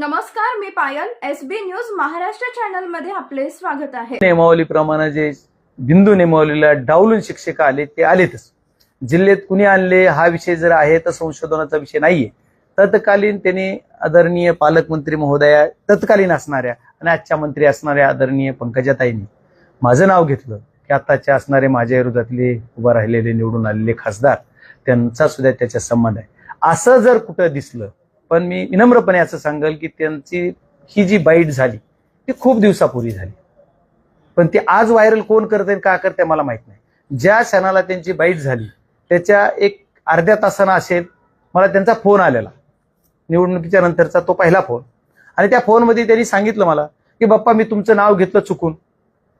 नमस्कार मी Payal S B news Maharashtra चॅनलमध्ये आपले स्वागत आहे. नियमावलीप्रमाणे जे बिंदू नेमावलीला डावलून शिक्षक आले ते आलेतच. जिल्ह्यात कुणी आणले हा विषय जर आहे तर संशोधनाचा विषय नाहीये. तत्कालीन त्यांनी आदरणीय पालकमंत्री महोदया तत्कालीन असणाऱ्या आणि आजच्या मंत्री असणाऱ्या आदरणीय पंकजाताईंनी माझं नाव घेतलं की आताच्या असणारे माझ्या विरोधातले उभा राहिलेले निवडून आलेले खासदार त्यांचा सुद्धा त्याच्या संबंध आहे. असं जर कुठं दिसलं पण मी विनम्रपणे असं सांगेल की त्यांची ही जी बाईट झाली ती खूप दिवसापूर्वी झाली. पण ती आज व्हायरल कोण करते का करते मला माहीत नाही. ज्या क्षणाला त्यांची बाईट झाली त्याच्या एक अर्ध्या तासानं असेल मला त्यांचा फोन आलेला. निवडणुकीच्या नंतरचा तो पहिला फोन. आणि त्या फोनमध्ये त्यांनी सांगितलं मला की बाप्पा मी तुमचं नाव घेतलं चुकून.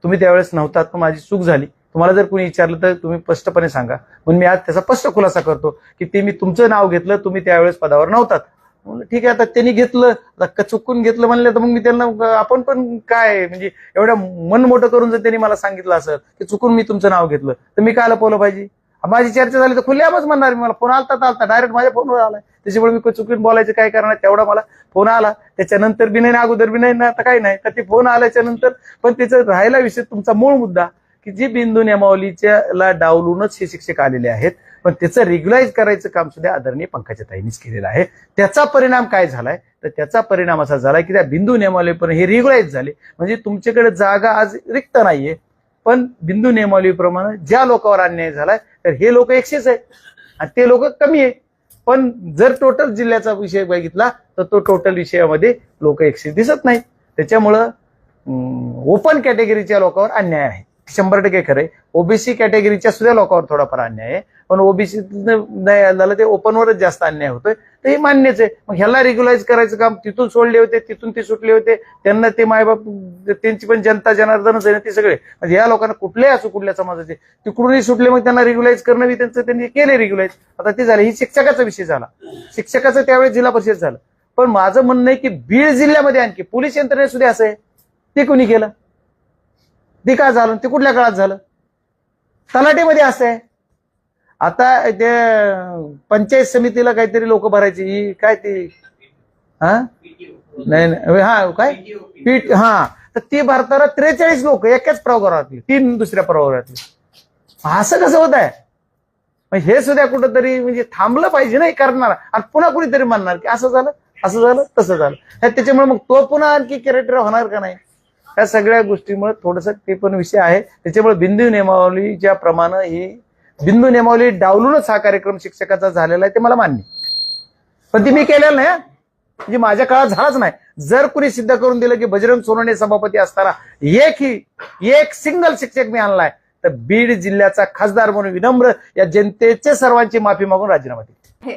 तुम्ही त्यावेळेस नव्हतात पण माझी चूक झाली. तुम्हाला जर कोणी विचारलं तर तुम्ही स्पष्टपणे सांगा. म्हणून मी आज त्याचा स्पष्ट खुलासा करतो की ते मी तुमचं नाव घेतलं तुम्ही त्यावेळेस पदावर नव्हतात. म्हणलं ठीक आहे आता त्यांनी घेतलं आता चुकून घेतलं म्हणलं तर मग मी त्यांना आपण पण काय म्हणजे एवढ्या मन मोठं करून जर त्यांनी मला सांगितलं असं की चुकून मी तुमचं नाव घेतलं तर मी काय लपवलं पाहिजे माझी चर्चा झाली तर खुल्यामच म्हणणार मी मला. फोन आलता तर आलता डायरेक्ट माझ्या फोनवर आला त्याच्यामुळे मी चुकून बोलायचं काय करणार तेवढा मला फोन आला. त्याच्यानंतर बी नाही ना अगोदर बी नाही ना आता काही नाही. तर ते फोन आल्याच्यानंतर पण त्याचं राहिला विषय तुमचा मूळ मुद्दा की जी बिंदू नियमावलीच्या ला डावलूनच हे शिक्षक आलेले आहेत. पण त्याचं रेग्युलाइज करायचं काम सुद्धा आदरणीय पंकजा ताईंनीच केलेलं आहे. त्याचा परिणाम काय झालाय? तर त्याचा परिणाम असा झालाय की त्या बिंदू नियमावलीपर्यंत हे रेग्युलाइज झाले. म्हणजे तुमच्याकडे जागा आज रिक्त नाहीये. पण बिंदू नियमावलीप्रमाणे ज्या लोकांवर अन्याय झालाय तर हे लोक एकशेच आहे आणि ते लोक कमी आहे पण जर टोटल जिल्ह्याचा विषय बघितला तर तो टोटल विषयामध्ये लोक एकशे दिसत नाही त्याच्यामुळं ओपन कॅटेगरीच्या लोकांवर अन्याय आहे. शंभर टक्के खरंय. ओबीसी कॅटेगरीच्या सुद्धा लोकांवर थोडाफार अन्याय आहे. पण ओबीसी नाही झालं ते ओपनवरच जास्त अन्याय होतोय. तर हे मान्यच आहे. मग ह्याला रेग्युलाइज करायचं काम तिथून सोडले होते तिथून ते सुटले होते. त्यांना ते मायबाप त्यांची पण जनता जनार्दनच आहे ना ते सगळे. म्हणजे या लोकांना कुठले असो कुठल्या समाजाचे तिकडूनही सुटले मग त्यांना रेग्युलाइज करणं बी त्यांचं त्यांनी केले रेग्युलाइज आता ते झालं ही शिक्षकाचा विषय झाला. शिक्षकाचं त्यावेळेस जिल्हा परिषद झालं. पण माझं म्हणणं आहे की बीड जिल्ह्यामध्ये आणखी पोलीस यंत्रणेत सुद्धा असं आहे. ते कोणी केलं? ते काय झालं ते कुठल्या काळात झालं? तलाठीमध्ये असं आहे. आता ते पंचायत समितीला काहीतरी लोक भरायची ही काय ती? हा? नाही नाही हा काय? पीठ हा. तर ती भरताना त्रेचाळीस लोक एकाच प्रभागातली तीन दुसऱ्या प्रभागातली असं कसं होत आहे? मग हे सुद्धा कुठंतरी म्हणजे थांबलं पाहिजे नाही करणार. आणि पुन्हा कुणीतरी म्हणणार की असं झालं असं झालं तसं झालं. त्याच्यामुळे मग तो पुन्हा आणखी कॅरेक्टर होणार का नाही? या सगळ्या गोष्टीमुळे थोडस ते पण विषय आहे. त्याच्यामुळे बिंदू नियमावलीच्या प्रमाणे ही बिंदू नियमावली डावलूनच हा कार्यक्रम शिक्षकाचा झालेला आहे ते मला मान्य पण ती मी केलेलं नाही म्हणजे माझ्या काळात झालाच नाही. जर कुणी सिद्ध करून दिलं की बजरंग सोनवणे सभापती असताना एक ही एक सिंगल शिक्षक मी आणलाय तर बीड जिल्ह्याचा खासदार म्हणून विनम्र या जनतेचे सर्वांची माफी मागून राजीनामा दिला